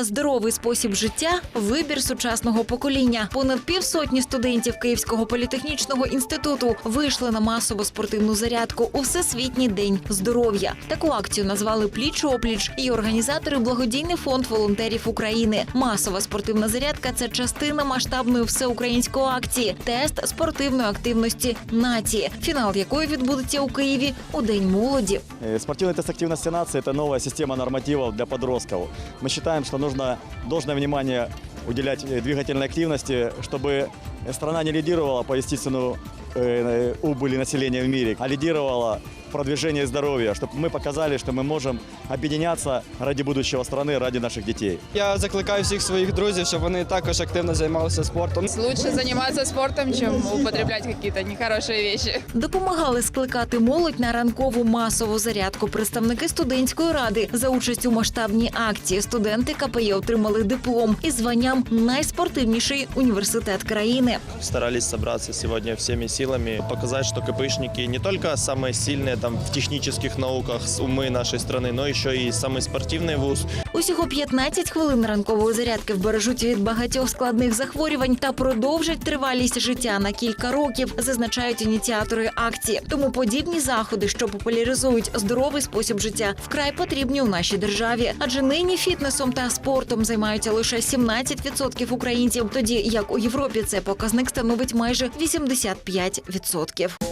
Здоровий спосіб життя вибір сучасного покоління. Понад півсотні студентів Київського політехнічного інституту вийшли на масову спортивну зарядку у всесвітній день здоров'я. Таку акцію назвали пліч опліч і організатори благодійний фонд волонтерів України. Масова спортивна зарядка це частина масштабної всеукраїнської акції тест спортивної активності нації, фінал якої відбудеться у Києві у день молоді. Э, Спортивный тест активности нации – это новая система нормативов для подростков. Мы считаем, что нужно должное внимание уделять э, двигательной активности, чтобы страна не лидировала по естественному э, убыли населения в мире, а лидировала в продвижении здоровья, чтобы мы показали, что мы можем объединяться ради будущего страны, ради наших детей. Я закликаю всіх своїх друзів, щоб вони також активно займалися спортом. Лучше заниматься спортом, чем употреблять какие-то нехорошие вещи. Допомагали скликати молодь на ранкову масову зарядку представники студентської ради за участь у масштабній акції. Студенти КПІ отримали диплом із званням найспортивніший університет країни. старались собраться сегодня всеми силами, показать, что КПИшники не только самые сильные там в технических науках с умы нашей страны, но еще и самый спортивный вуз. Усього 15 хвилин ранкової зарядки вбережуть від багатьох складних захворювань та продовжать тривалість життя на кілька років, зазначають ініціатори акції. Тому подібні заходи, що популяризують здоровий спосіб життя, вкрай потрібні у нашій державі. Адже нині фітнесом та спортом займаються лише 17% українців, тоді як у Європі це показник становить майже 85%.